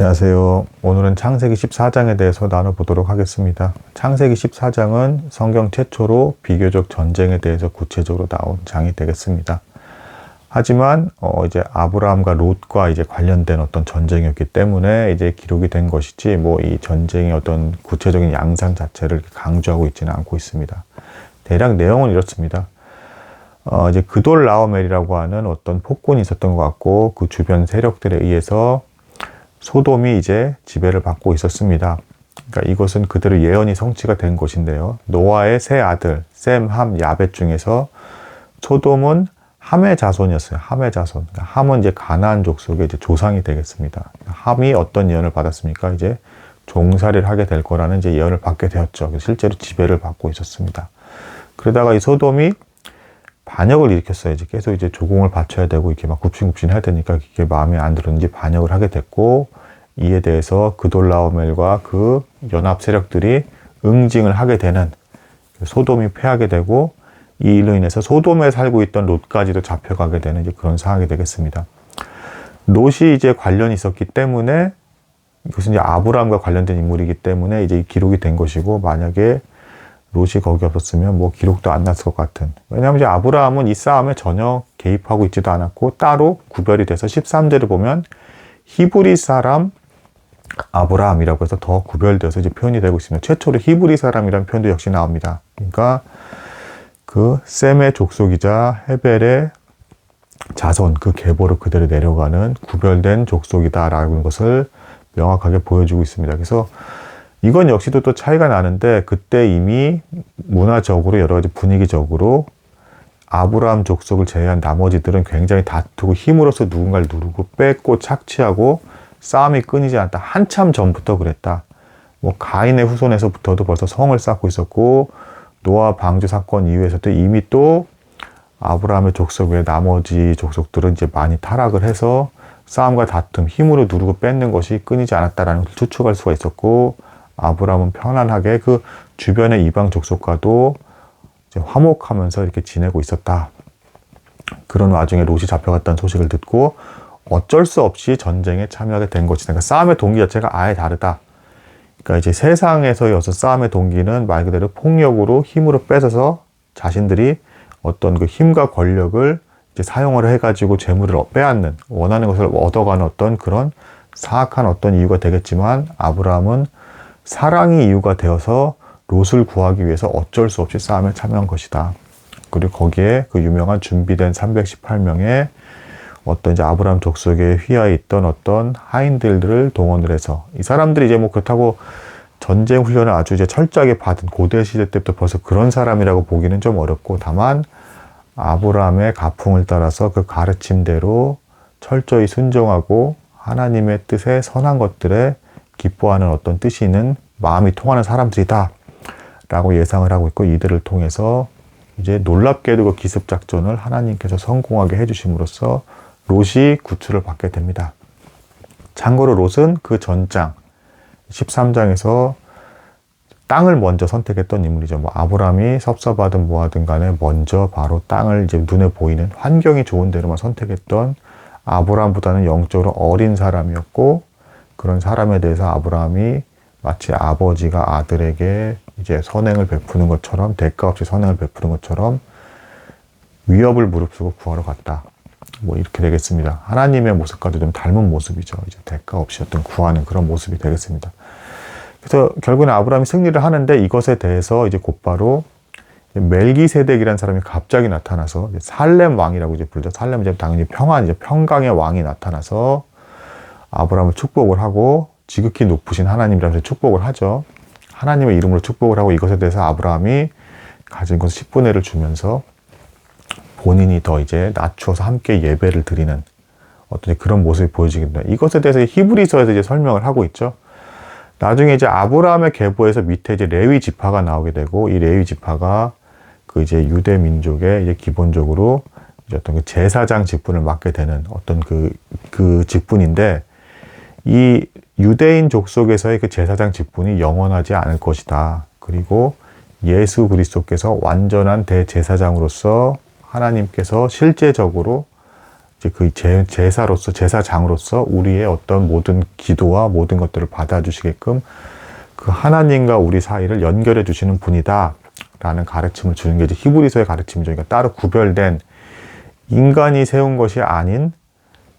안녕하세요. 오늘은 창세기 14장에 대해서 나눠보도록 하겠습니다. 창세기 14장은 성경 최초로 비교적 전쟁에 대해서 구체적으로 나온 장이 되겠습니다. 하지만 어 이제 아브라함과 롯과 이제 관련된 어떤 전쟁이었기 때문에 이제 기록이 된 것이지 뭐 이 전쟁의 어떤 구체적인 양상 자체를 강조하고 있지는 않고 있습니다. 대략 내용은 이렇습니다. 어 이제 그돌 라오멜이라고 하는 어떤 폭군이 있었던 것 같고 그 주변 세력들에 의해서 소돔이 이제 지배를 받고 있었습니다. 그러니까 이것은 그대로 예언이 성취가 된 것인데요. 노아의 세 아들 셈, 함, 야벳 중에서 소돔은 함의 자손이었어요. 함의 자손. 그러니까 함은 이제 가나안 족속의 이제 조상이 되겠습니다. 함이 어떤 예언을 받았습니까? 이제 종살이를 하게 될 거라는 이제 예언을 받게 되었죠. 실제로 지배를 받고 있었습니다. 그러다가 이 소돔이 반역을 일으켰어요. 이제 계속 이제 조공을 바쳐야 되고 이렇게 막 굽신굽신 해야 되니까 그게 마음에 안 들었는지 반역을 하게 됐고 이에 대해서 그돌라오멜과 그 연합 세력들이 응징을 하게 되는 소돔이 패하게 되고 이 일로 인해서 소돔에 살고 있던 롯까지도 잡혀가게 되는 이제 그런 상황이 되겠습니다. 롯이 이제 관련이 있었기 때문에 이것은 이제 아브라함과 관련된 인물이기 때문에 이제 기록이 된 것이고 만약에 롯이 거기 없었으면 뭐 기록도 안 났을 것 같은. 왜냐하면 이제 아브라함은 이 싸움에 전혀 개입하고 있지도 않았고 따로 구별이 돼서 13절을 보면 히브리 사람 아브라함이라고 해서 더 구별되어서 이제 표현이 되고 있습니다. 최초로 히브리 사람이라는 표현도 역시 나옵니다. 그러니까 그 셈의 족속이자 헤벨의 자손 그 계보로 그대로 내려가는 구별된 족속이다라는 것을 명확하게 보여주고 있습니다. 그래서 이건 역시도 또 차이가 나는데 그때 이미 문화적으로 여러 가지 분위기적으로 아브라함 족속을 제외한 나머지들은 굉장히 다투고 힘으로써 누군가를 누르고 뺏고 착취하고 싸움이 끊이지 않다. 한참 전부터 그랬다. 뭐 가인의 후손에서부터도 벌써 성을 쌓고 있었고 노아 방주 사건 이후에서도 이미 또 아브라함의 족속 외 나머지 족속들은 이제 많이 타락을 해서 싸움과 다툼, 힘으로 누르고 뺏는 것이 끊이지 않았다라는 것을 추측할 수가 있었고 아브라함은 편안하게 그 주변의 이방 족속과도 화목하면서 이렇게 지내고 있었다. 그런 와중에 롯이 잡혀갔다는 소식을 듣고 어쩔 수 없이 전쟁에 참여하게 된 것이다. 그러니까 싸움의 동기 자체가 아예 다르다. 그러니까 이제 세상에서의 어떤 싸움의 동기는 말 그대로 폭력으로 힘으로 뺏어서 자신들이 어떤 그 힘과 권력을 이제 사용을 해가지고 재물을 빼앗는 원하는 것을 얻어가는 어떤 그런 사악한 어떤 이유가 되겠지만 아브라함은 사랑이 이유가 되어서 롯을 구하기 위해서 어쩔 수 없이 싸움에 참여한 것이다. 그리고 거기에 그 유명한 준비된 318명의 어떤 이제 아브라함 족속에 휘하에 있던 어떤 하인들을 동원을 해서 이 사람들이 이제 뭐 그렇다고 전쟁 훈련을 아주 이제 철저하게 받은 고대 시대 때부터 벌써 그런 사람이라고 보기는 좀 어렵고 다만 아브라함의 가풍을 따라서 그 가르침대로 철저히 순종하고 하나님의 뜻에 선한 것들에 기뻐하는 어떤 뜻이 있는 마음이 통하는 사람들이다. 라고 예상을 하고 있고 이들을 통해서 이제 놀랍게도 그 기습 작전을 하나님께서 성공하게 해주심으로써 롯이 구출을 받게 됩니다. 참고로 롯은 그 전장 13장에서 땅을 먼저 선택했던 인물이죠. 뭐 아브라함이 섭섭하든 뭐하든 간에 먼저 바로 땅을 이제 눈에 보이는 환경이 좋은 데로만 선택했던 아브라함보다는 영적으로 어린 사람이었고 그런 사람에 대해서 아브라함이 마치 아버지가 아들에게 이제 선행을 베푸는 것처럼 대가 없이 선행을 베푸는 것처럼 위협을 무릅쓰고 구하러 갔다. 뭐 이렇게 되겠습니다. 하나님의 모습과도 좀 닮은 모습이죠. 이제 대가 없이 어떤 구하는 그런 모습이 되겠습니다. 그래서 결국은 아브라함이 승리를 하는데 이것에 대해서 이제 곧바로 멜기세덱이라는 사람이 갑자기 나타나서 살렘 왕이라고 이제 불죠. 살렘은 이제 당연히 평안 이제 평강의 왕이 나타나서 아브라함을 축복을 하고 지극히 높으신 하나님이라면서 축복을 하죠. 하나님의 이름으로 축복을 하고 이것에 대해서 아브라함이 가진 것 10분의 1을 주면서 본인이 더 이제 낮추어서 함께 예배를 드리는 어떤 그런 모습이 보여지겠다. 이것에 대해서 히브리서에서 이제 설명을 하고 있죠. 나중에 이제 아브라함의 계보에서 밑에 이제 레위 지파가 나오게 되고 이 레위 지파가 그 이제 유대 민족의 이제 기본적으로 이제 어떤 그 제사장 직분을 맡게 되는 어떤 그, 그 직분인데 이 유대인 족속에서의 그 제사장 직분이 영원하지 않을 것이다. 그리고 예수 그리스도께서 완전한 대제사장으로서 하나님께서 실제적으로 그 제, 제사로서 제사장으로서 우리의 어떤 모든 기도와 모든 것들을 받아주시게끔 그 하나님과 우리 사이를 연결해 주시는 분이다. 라는 가르침을 주는 게 이제 히브리서의 가르침이죠. 그러니까 따로 구별된 인간이 세운 것이 아닌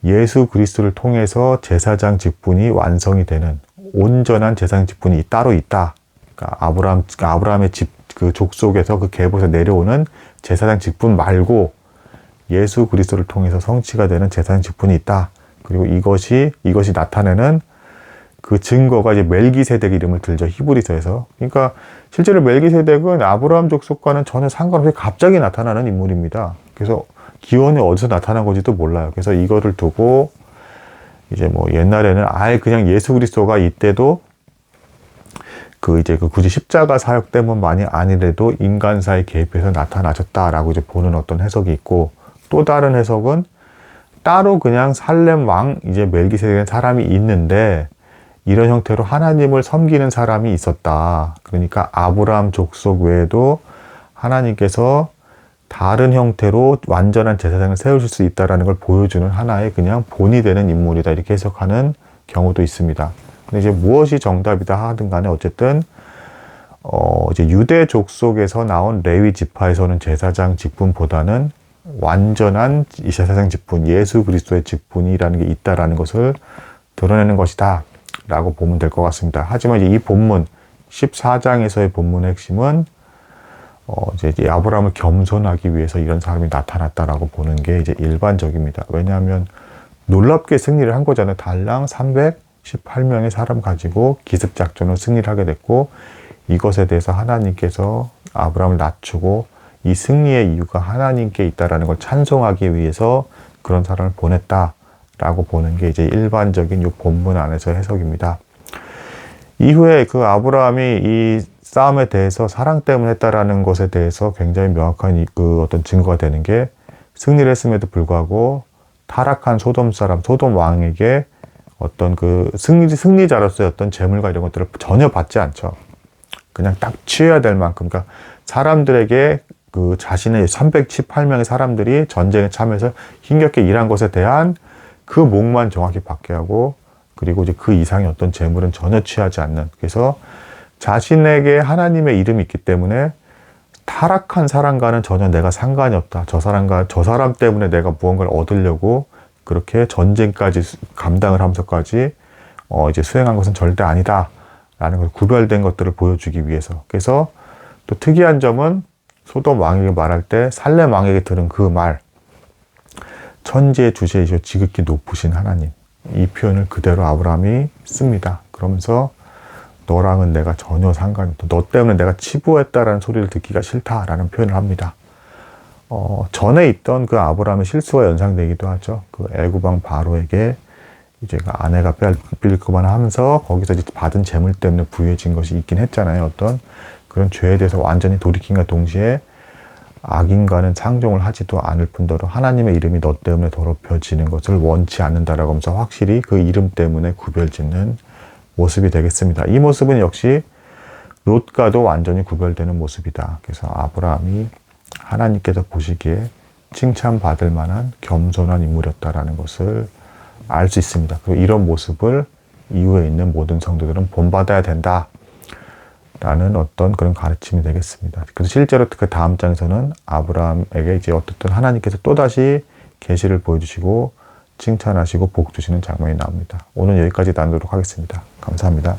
예수 그리스도를 통해서 제사장 직분이 완성이 되는 온전한 제사장 직분이 따로 있다. 그러니까 아브라함, 그러니까 아브라함의 집, 그 족속에서 그 계보에서 내려오는 제사장 직분 말고 예수 그리스도를 통해서 성취가 되는 제사장 직분이 있다. 그리고 이것이 이것이 나타내는 그 증거가 이제 멜기세덱 이름을 들죠 히브리서에서. 그러니까 실제로 멜기세덱은 아브라함 족속과는 전혀 상관없이 갑자기 나타나는 인물입니다. 그래서 기원이 어디서 나타난 건지도 몰라요. 그래서 이거를 두고 이제 뭐 옛날에는 아예 그냥 예수 그리스도가 이때도 그 이제 그 굳이 십자가 사역 때문만이 아니래도 인간사에 개입해서 나타나셨다라고 이제 보는 어떤 해석이 있고 또 다른 해석은 따로 그냥 살렘 왕 이제 멜기세덱 사람이 있는데 이런 형태로 하나님을 섬기는 사람이 있었다. 그러니까 아브라함 족속 외에도 하나님께서 다른 형태로 완전한 제사장을 세우실 수 있다라는 걸 보여주는 하나의 그냥 본이 되는 인물이다. 이렇게 해석하는 경우도 있습니다. 근데 이제 무엇이 정답이다 하든 간에 어쨌든 어 이제 유대 족 속에서 나온 레위 지파에서는 제사장 직분보다는 완전한 이 제사장 직분, 예수 그리스도의 직분이라는 게 있다라는 것을 드러내는 것이다. 라고 보면 될 것 같습니다. 하지만 이 본문, 14장에서의 본문의 핵심은 어, 이제 아브라함을 겸손하기 위해서 이런 사람이 나타났다라고 보는 게 이제 일반적입니다. 왜냐하면 놀랍게 승리를 한 거잖아요. 달랑 318명의 사람 가지고 기습 작전을 승리를 하게 됐고 이것에 대해서 하나님께서 아브라함을 낮추고 이 승리의 이유가 하나님께 있다라는 걸 찬송하기 위해서 그런 사람을 보냈다라고 보는 게 이제 일반적인 이 본문 안에서 해석입니다. 이후에 그 아브라함이 이 싸움에 대해서 사랑 때문에 했다라는 것에 대해서 굉장히 명확한 그 어떤 증거가 되는 게 승리를 했음에도 불구하고 타락한 소돔 사람, 소돔 왕에게 어떤 그 승리, 승리자로서의 어떤 재물과 이런 것들을 전혀 받지 않죠. 그냥 딱 취해야 될 만큼. 그러니까 사람들에게 그 자신의 318명의 사람들이 전쟁에 참여해서 힘겹게 일한 것에 대한 그 목만 정확히 받게 하고 그리고 이제 그 이상의 어떤 재물은 전혀 취하지 않는. 그래서 자신에게 하나님의 이름이 있기 때문에 타락한 사람과는 전혀 내가 상관이 없다. 저 사람과 저 사람 때문에 내가 무언가를 얻으려고 그렇게 전쟁까지 감당을 하면서까지 어 이제 수행한 것은 절대 아니다. 라는 걸 구별된 것들을 보여주기 위해서. 그래서 또 특이한 점은 소돔 왕에게 말할 때 살렘 왕에게 들은 그 말. 천지의 주제이시오 지극히 높으신 하나님. 이 표현을 그대로 아브라함이 씁니다. 그러면서 너랑은 내가 전혀 상관이 없다. 너 때문에 내가 치부했다라는 소리를 듣기가 싫다라는 표현을 합니다. 어, 전에 있던 그 아브라함의 실수가 연상되기도 하죠. 그 애구방 바로에게 이제 그 아내가 빌리크만 하면서 거기서 이제 받은 재물 때문에 부유해진 것이 있긴 했잖아요. 어떤 그런 죄에 대해서 완전히 돌이킨과 동시에 악인과는 상종을 하지도 않을 뿐더러 하나님의 이름이 너 때문에 더럽혀지는 것을 원치 않는다라고 하면서 확실히 그 이름 때문에 구별짓는 모습이 되겠습니다. 이 모습은 역시 롯과도 완전히 구별되는 모습이다. 그래서 아브라함이 하나님께서 보시기에 칭찬받을 만한 겸손한 인물이었다라는 것을 알 수 있습니다. 그리고 이런 모습을 이후에 있는 모든 성도들은 본받아야 된다. 라는 어떤 그런 가르침이 되겠습니다. 그래서 실제로 그 다음 장에서는 아브라함에게 이제 어떻든 하나님께서 또다시 계시를 보여주시고 칭찬하시고 복 주시는 장면이 나옵니다. 오늘 여기까지 나누도록 하겠습니다. 감사합니다.